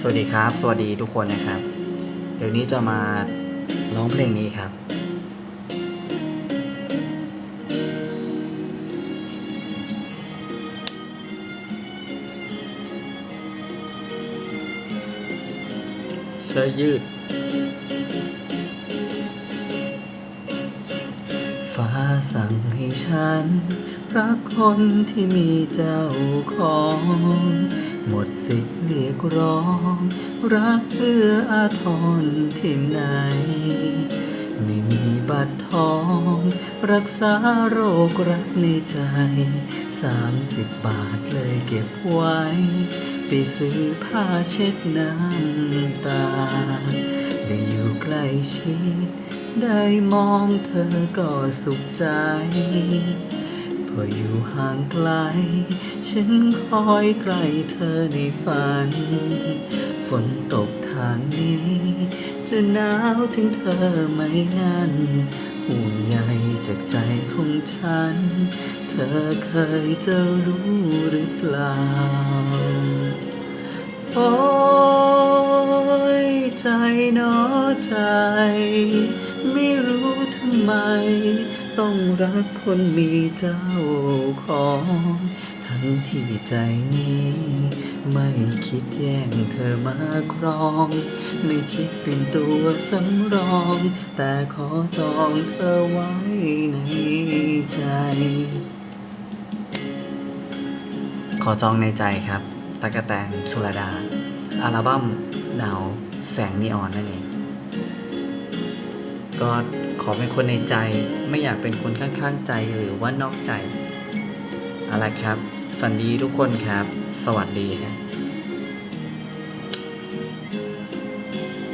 สวัสดีครับ สวัสดีทุกคนนะครับ เดี๋ยวนี้จะมาร้องเพลงนี้ครับ เสื้อยืด ฟ้าสั่งให้ฉัน รักคนที่มีเจ้าของ หมดสิทธิ์เรียกร้อง รักเพื่ออาทรที่ไหน ไม่มีบัตรทอง รักษาโรครักในใจ สามสิบบาทเลยเก็บไว้ ไปซื้อผ้าเช็ดน้ำตา ได้อยู่ใกล้ชิด ได้มองเธอก็สุขใจ พออยู่ห่างไกล ฉันคอยใกล้เธอในฝัน ฝนตกทางนี้ จะหนาวถึงเธอไหมนั่นห่วงใยจากใจของฉัน เธอเคยจะรู้หรือเปล่า โอ้ยใจหนอใจ ไม่รู้ทำไม ต้องรักคนมีเจ้าของ ทั้งที่ใจนี้ ไม่คิดแย่งเธอมาครอง ไม่คิดเป็นตัวสำรอง แต่ขอจองเธอไว้ในใจ ขอจองในใจครับตากกะแตนชุลดา อัลบั้มหนาวแสงนีออนนั่นเอง ก็ขอเป็นคนในใจ ไม่อยากเป็นคนข้างๆใจหรือว่านอกใจอะไรครับ ฝันดีทุกคนครับ สวัสดีครับ